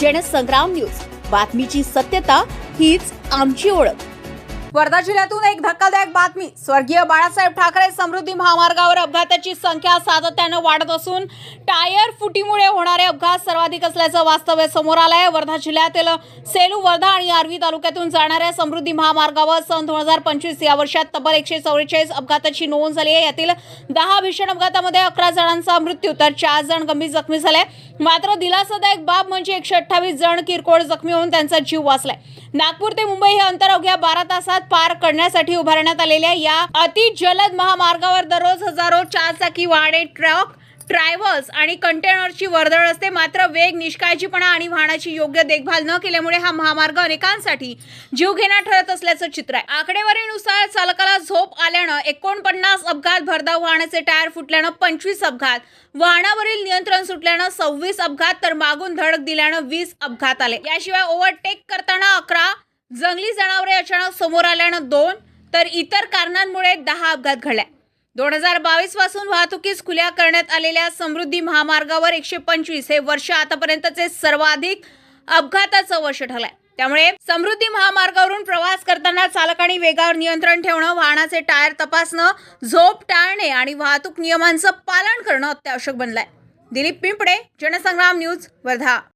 Jansangram news. बातमीची सत्यता हीच आमची ओळख. वर्धा जिल्ह्यातून एक धक्कादायक बातमी. स्वर्गीय बाळासाहेब ठाकरे समृद्धी महामार्गावर अपघाताची संख्या सातत्यानं वाढत असून टायर फुटीमुळे होणारे अपघात सर्वाधिक असल्याचं वास्तव्य समोर आलं आहे वर्धा जिल्ह्यातील सेलू वर्धा आणि आर्वी तालुक्यातून जाणाऱ्या समृद्धी महामार्गावर सन दोन हजार पंचवीस या वर्षात तब्बल एकशे चौवेचाळीस अपघाताची नोंद झाली आहे. यातील दहा भीषण अपघातामध्ये अकरा जणांचा मृत्यू तर चार जण गंभीर जखमी झाले. मात्र दिलासादायक बाब म्हणजे एकशे अठ्ठावीस जण किरकोळ जखमी होऊन त्यांचा जीव वाचलाय. नागपूर ते मुंबई हे अंतर अवघ्या बारा तासात पार करण्यासाठी उभारण्यात आलेल्या या अति जलद महामार्गावर दररोज हजारो चारचाकी वाहने ट्रक ट्रॅव्हल्स आणि कंटेनरची वर्दळ असते. मात्र वेग निष्काळजीपणा आणि वाहनाची योग्य देखभाल न केल्यामुळे हा महामार्ग अनेकांसाठी जीवघेणा ठरत असल्याचं चित्र आहे. आकडेवारीनुसार चालकाला झोप आल्यानं एकोणपन्नास अपघात भरधाव वाहनाचे टायर फुटल्यानं पंचवीस अपघात वाहनावरील नियंत्रण सुटल्यानं सव्वीस अपघात तर मागून धडक दिल्यानं वीस अपघात आले. याशिवाय ओव्हरटेक करताना अकरा जंगली जनावरे अचानक समोर आल्यानं दोन तर इतर कारणांमुळे दहा अपघात घडल्या दोन हजार बावीसपासून वाहतुकीस खुल्या करण्यात आलेल्या समृद्धी महामार्गावर एकशे पंचवीस हे वर्ष आतापर्यंतचे सर्वाधिक अपघाताचं वर्ष ठरलंय. त्यामुळे समृद्धी महामार्गावरून प्रवास करताना चालकांनी वेगावर नियंत्रण ठेवणं वाहनाचे टायर तपासणं झोप टाळणे आणि वाहतूक नियमांचं पालन करणं अत्यावश्यक बनलंय. दिलीप पिंपडे जनसंग्राम न्यूज वर्धा.